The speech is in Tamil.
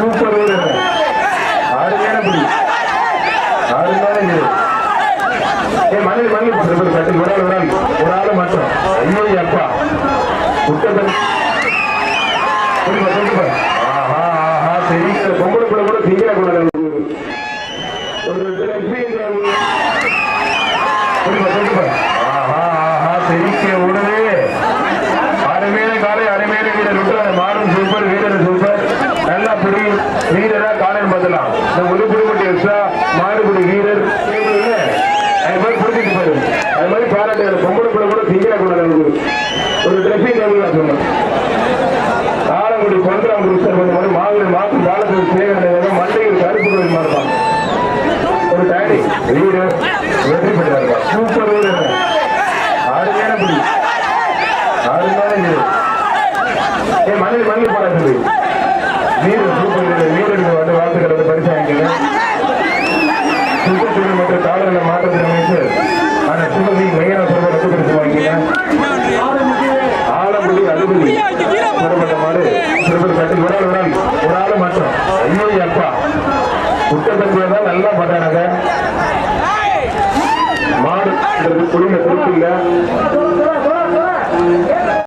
சூப்பர் வீரர் அருமையான புடி அருமையான வீரர் ஏ மண்ணில் மண்ணில் போட்டு கட்டி ஒரு ஆள் ஒரு ஆள் ஒரு ஆள் மட்டும் ஐயோ அப்பா குட்டத்தன் ஆஹா ஆஹா தெரியுற பொம்பளை கூட கூட திங்கிற கூட ஒரு லட்சுமின்றாங்க சொல்லுப்பா சொல்லுப்பா ஆஹா ஆஹா தெரிக்க உடனே அருமையான காலை அருமையான வீரர் விட்டு மாறும் சூப்பர் வீரர் சூப்பர் நல்லா புடி வீரரா காலையில் பதிலாம் இந்த உருப்புடி எக்ஸ்ட்ரா மாறுபடி வீரர் இல்ல? அது மாதிரி புரிஞ்சுட்டு பாரு அது மாதிரி பொம்பளை பிள்ளை கூட திங்கிற கூடாது ஒரு ட்ரெஸ்ஸிங் டேபிள் நான் சொன்னேன். ஆலங்குடி கொண்டராங்குடி சார் கொஞ்சம் மாதிரி மாதிரி மாற்று காலத்தில் சேகரன் மண்டையில் கருப்பு கோயில் மாதிரி ஒரு டேடி வீடு வெற்றி பெற்றார்கள் சூப்பர் வீடு அருமையான புடி அருமையான வீடு. ஏ மண்ணில் மண்ணில் போட வீடு சூப்பர் வீடு. வீடு வந்து வாழ்த்துக்கள் வந்து பரிசு வாங்கிக்கங்க சுற்றுச்சூழல் மற்றும் காலநிலை மாற்றத்தின் ஐயோ அப்பா தான் நல்லா பண்றாங்க மாடு திருப்தி இல்ல.